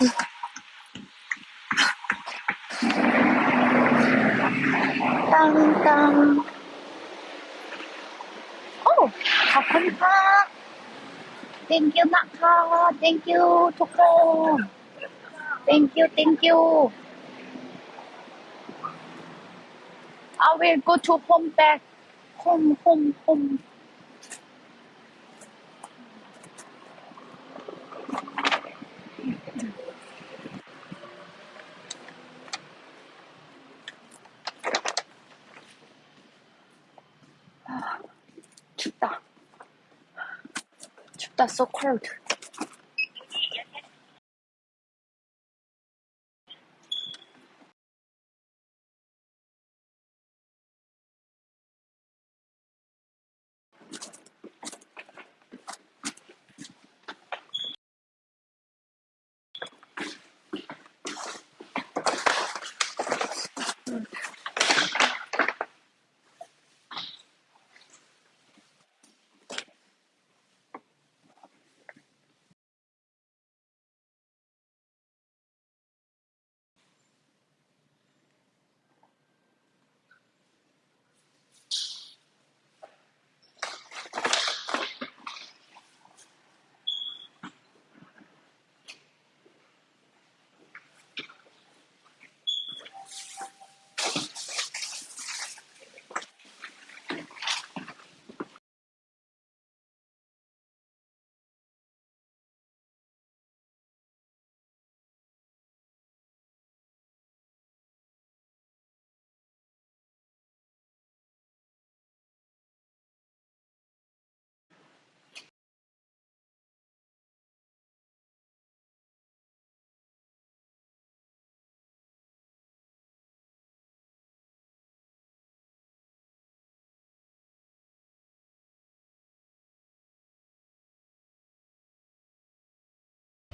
ตังตังโอ้ขอบคุณค่ะ thank you นะคะ thank you ทุกคน thank you thank you I will go to home back home home home ชุดตาชุดตา so cold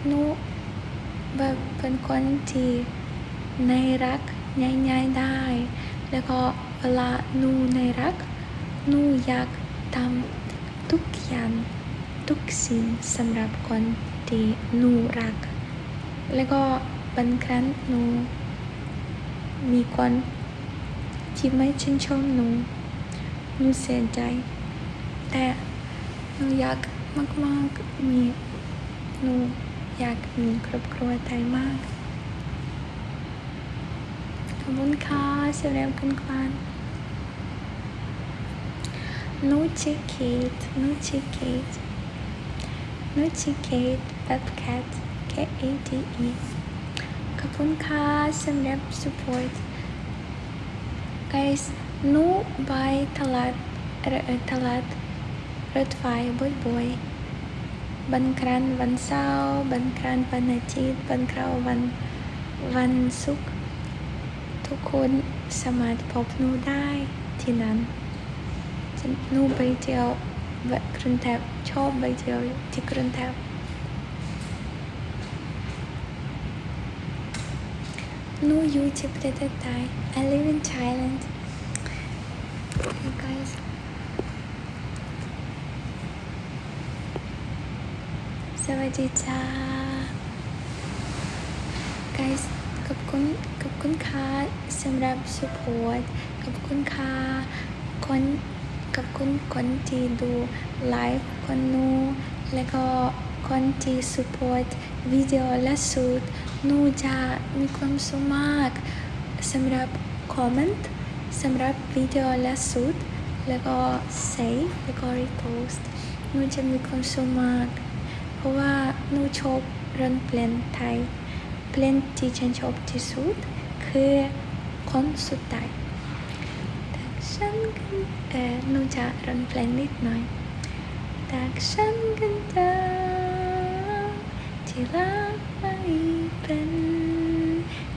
หนูแบบ เป็นคนที่ในรักง่ายๆได้ แล้วก็เวลาหนูในรักหนูอยากทำทุกอย่างทุกสิ่งสำหรับคนที่หนูรัก แล้วก็บางครั้งหนูมีคนที่ไม่ชื่นชมหนูหนูเสียใจ แต่หนูอยากมากๆมีหนู อยากมีครอบครัวไทยมาก ขอบคุณค่ะสำหรับคุณควันนูชิเกตนูชิเกตนูชิเกตแบบแคท K A T E ขอบคุณค่ะสำหรับ support guys นูไปตลาดเอ่อตลาดรถไฟบ่อยๆ บางครั้งวันเสาร์บางครั้งวันอาทิตย์บางครั้งวันวันศุกร์ทุกคนสามารถพบหนูได้ที่นั้นฉันหนูไปเที่ยวแบบกรุงเทพชอบไปเที่ยวที่กรุงเทพหนูอยู่ที่ประเทศไทย I live in Thailand you guys สวัสดีจ้า guys ขอบคุณขอบคุณค่ะสำหรับ support ขอบคุณค่ะคนขอบคุณคนที่ดูไลฟ์คนนูแล้วก็คนที่ support วิดีโอล่าสุดนูจะมีความสุขมากสำหรับ comment สำหรับวิดีโอล่าสุดแล้วก็ save แล้วก็ repost นูจะมีความสุขมาก ราะว่าหนูชอบเรันเพลงไทย เพลงที่ฉันชอบที่สุดคือคนสุดท้ายแต่ฉันกันเออหนูจะเรันเพลงนิดหน่อยแต่ฉันกันเธอที่รักไม่เป็น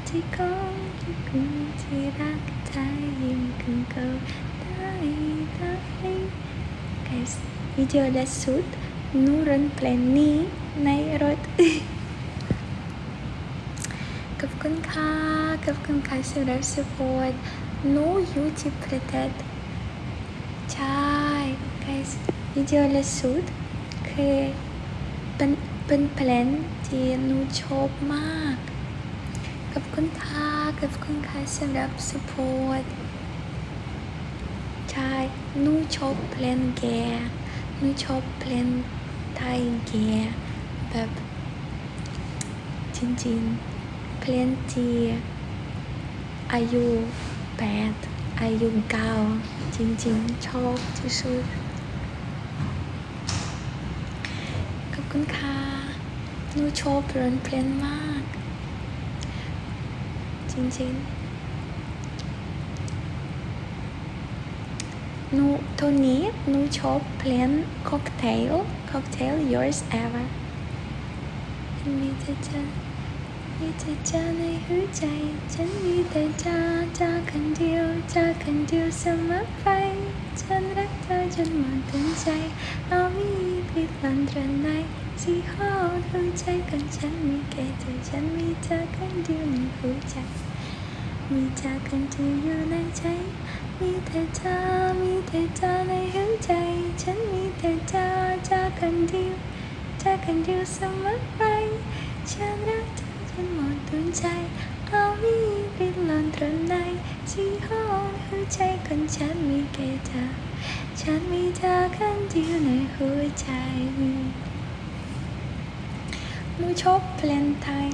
ที่ของที่คุณที่รักใจยิ่งกันก็ได้ได้ guys วิดีโอล่าสุดห นูรันเพลงนี้ในรถขอบคุณค่ะขอบคุณค่ะสำหรับ support หนูอยู่ที่ประเทศใช่ guys วิดีโอล่าสุดคือเป็นเป็นเพลงที่หนูชอบมากขอบคุณค่ะขอบคุณค่ะสำหรับ support ใช่หนูชอบเพลงแกหนูชอบเพลง ไทยแกแบบจริงๆเพลงที่อายุแปดอายุเก้าจริงๆ ชอบที่สุดขอบคุณค่ะหนูชอบร้องเพลงมาก จริงๆ หนูตอนนี้หนูชอบเพลง cocktail cocktail yours ever มีแต่เธอมีแต่เธอในหัวใจ ฉันมีแต่เธอเธอคนเดียวเธอคนเดียวเสมอไป ฉันรักเธอจนหมดทั้งใจ เอามีปิดลันตรนในสีห้อหัวใจของฉันมีแค่เธอฉันมีเธอคนเดียวในหัวใจ มีเธอคนเดียวอยู่ในใจ มีแต่เธอมีแต่เธอในหัวใจ ฉันมีแต่เธอเธอคนเดียวเธอคนเดียวเสมอไปฉันรักเธอจนหมดดวงใจ เอามีปิดลอนตรงในสีห้องหัวใจของฉันมีแค่เธอ ฉันมีเธอคนเดียวในหัวใจหนูชอบเพลงไทย